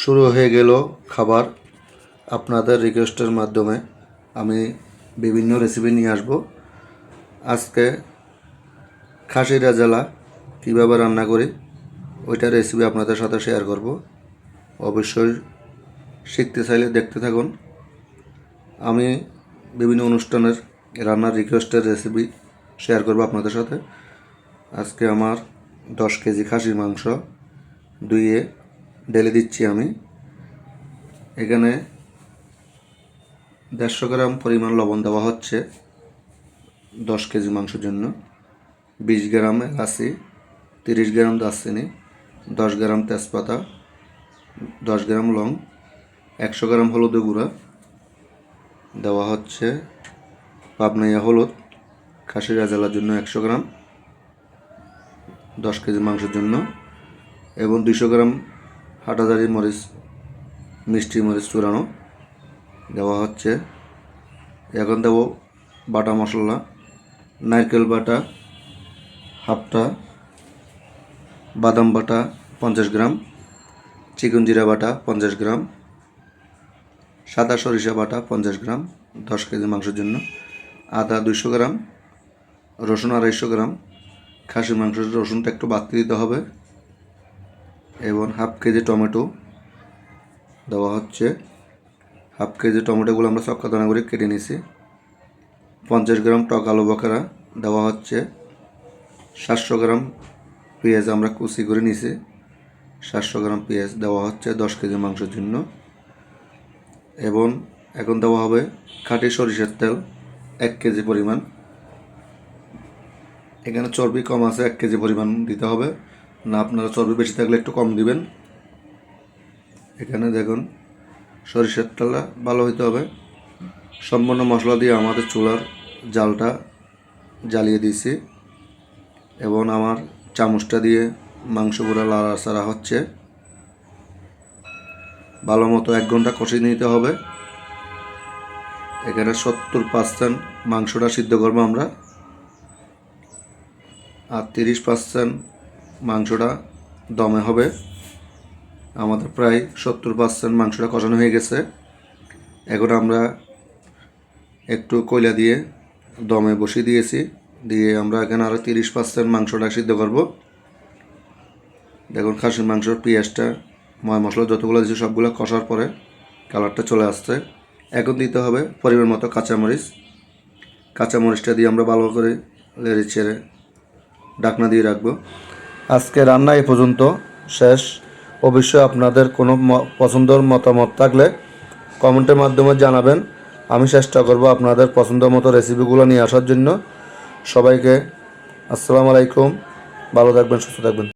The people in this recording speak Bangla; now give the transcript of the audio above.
শুরু হয়ে গেল খাবার। আপনাদের রিকোয়েস্টের মাধ্যমে আমি বিভিন্ন রেসিপি নিয়ে আসব। আজকে খাসি রাজালা কীভাবে রান্না করি, ওইটা রেসিপি আপনাদের সাথে শেয়ার করব। অবশ্যই শিখতে চাইলে দেখতে থাকুন। আমি বিভিন্ন অনুষ্ঠানের রান্নার রিকোয়েস্টের রেসিপি শেয়ার করব আপনাদের সাথে। আজকে আমার দশ কেজি খাসির মাংস ধুয়ে ঢেলে দিচ্ছি আমি। এখানে দেড়শো গ্রাম পরিমাণ লবণ দেওয়া হচ্ছে দশ কেজি মাংসের জন্য। বিশ গ্রাম এলাচি, তিরিশ গ্রাম দারচিনি, দশ গ্রাম তেজপাতা, দশ গ্রাম লং, একশো গ্রাম হলুদ গুঁড়া দেওয়া হচ্ছে। পাবনাইয়া হলুদ খাসি রাজালার জন্য একশো গ্রাম, দশ কেজি মাংসের জন্য এবং দুশো গ্রাম হাটাদারি মরিচ, মিষ্টি মরিচ চূড়ানো দেওয়া হচ্ছে। এখন দেব বাটা মশলা, নারকেল বাটা হাফটা, বাদাম বাটা পঞ্চাশ গ্রাম, চিকন জিরা বাটা পঞ্চাশ গ্রাম, সাদা সরিষা বাটা পঞ্চাশ গ্রাম, দশ কেজি মাংসের জন্য, আদা দুইশো গ্রাম, রসুন আড়াইশো গ্রাম, খাসির মাংসের রসুনটা একটু বাড়তি দিতে হবে। এবং হাফ কেজি টমেটো দেওয়া হচ্ছে। হাফ কেজি টমেটোগুলো আমরা চক্কা দানা করে কেটে নিয়েছি পঞ্চাশ গ্রাম টক আলু বকারা দেওয়া হচ্ছে। সাতশো গ্রাম পেঁয়াজ আমরা কুচি করে নিয়েছি সাতশো গ্রাম পেঁয়াজ দেওয়া হচ্ছে দশ কেজি মাংসের জন্য। এবং এখন দেওয়া হবে খাঁটি সরিষার তেল এক কেজি পরিমাণ। এখানে চর্বি কম আছে, এক কেজি পরিমাণ দিতে হবে। না আপনারা চর্বি বেশি থাকলে একটু কম দিবেন। এখানে দেখুন, সরিষার তেলটা ভালো হইতে হবে। সম্পূর্ণ মশলা দিয়ে আমাদের চুলার জালটা জ্বালিয়ে দিয়েছি। এবং আমার চামচটা দিয়ে মাংসগুলো লাড়াচাড়া হচ্ছে। ভালো মতো এক ঘণ্টা কষিয়ে নিতে হবে। এখানে সত্তর পার্সেন্ট মাংসটা সিদ্ধ করব আমরা। আর তিরিশ পার্সেন্ট মাংসটা দমে হবে। আমাদের প্রায় সত্তর পার্সেন্ট মাংসটা কষানো হয়ে গেছে। এখন আমরা একটু কয়লা দিয়ে দমে বসিয়ে দিয়েছি। দিয়ে আমরা এখানে আরও তিরিশ পার্সেন্ট মাংসটা সিদ্ধ করব। দেখুন, খাসির মাংসর পেঁয়াজটা, ময় মশলা যতগুলো দিয়েছি সবগুলো কষার পরে কালারটা চলে আসছে। এখন দিতে হবে পরিমাণ মতো কাঁচামরিচ। কাঁচামরিচটা দিয়ে আমরা ভালো করে লেড়ে ছেড়ে ডাকনা দিয়ে রাখব। আজকে রান্না এ পর্যন্ত, শেষ। অবশ্যই আপনাদের কোনো পছন্দের মতামত থাকলে কমেন্টের মাধ্যমে জানাবেন। আমি চেষ্টা করব আপনাদের পছন্দ মতো রেসিপিগুলো নিয়ে আসার জন্য। সবাইকে আসসালামু আলাইকুম, ভালো থাকবেন, সুস্থ থাকবেন।